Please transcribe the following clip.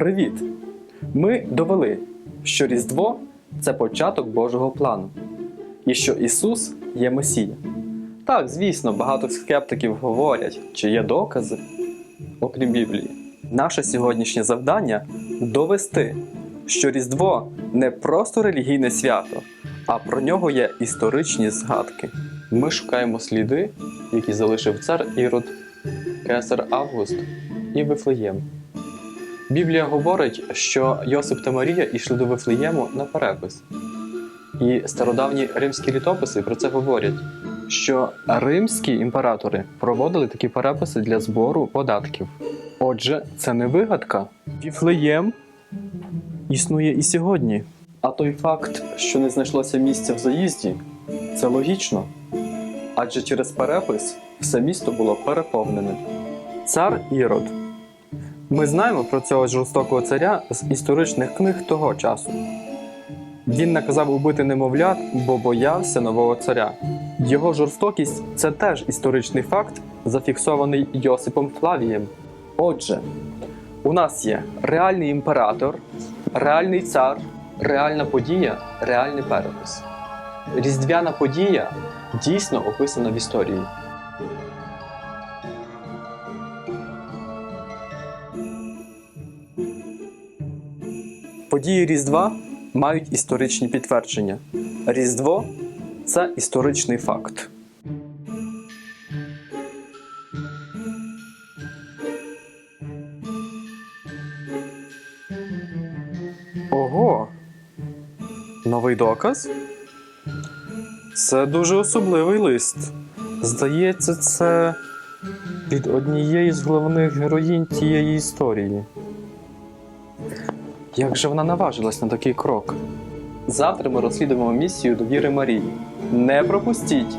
Привіт! Ми довели, що Різдво це початок Божого плану, і що Ісус є Месія. Так, звісно, багато скептиків говорять, чи є докази, окрім Біблії. Наше сьогоднішнє завдання довести, що Різдво не просто релігійне свято, а про нього є історичні згадки. Ми шукаємо сліди, які залишив цар Ірод, кесар Август і Вифлеєм. Біблія говорить, що Йосип та Марія йшли до Вифлеєму на перепис. І стародавні римські літописи про це говорять, що римські імператори проводили такі переписи для збору податків. Отже, це не вигадка. Віфлеєм існує і сьогодні. А той факт, що не знайшлося місця в заїзді, це логічно. Адже через перепис все місто було переповнене. Цар Ірод. Ми знаємо про цього жорстокого царя з історичних книг того часу. Він наказав убити немовлят, бо боявся нового царя. Його жорстокість це теж історичний факт, зафіксований Йосипом Флавієм. Отже, у нас є реальний імператор, реальний цар, реальна подія, реальний перепис. Різдвяна подія дійсно описана в історії. Події Різдва мають історичні підтвердження. Різдво це історичний факт. Ого. Новий доказ? Це дуже особливий лист. Здається, це від однієї з головних героїнь тієї історії. Як же вона наважилась на такий крок? Завтра ми розслідуємо місію довіри Марії. Не пропустіть!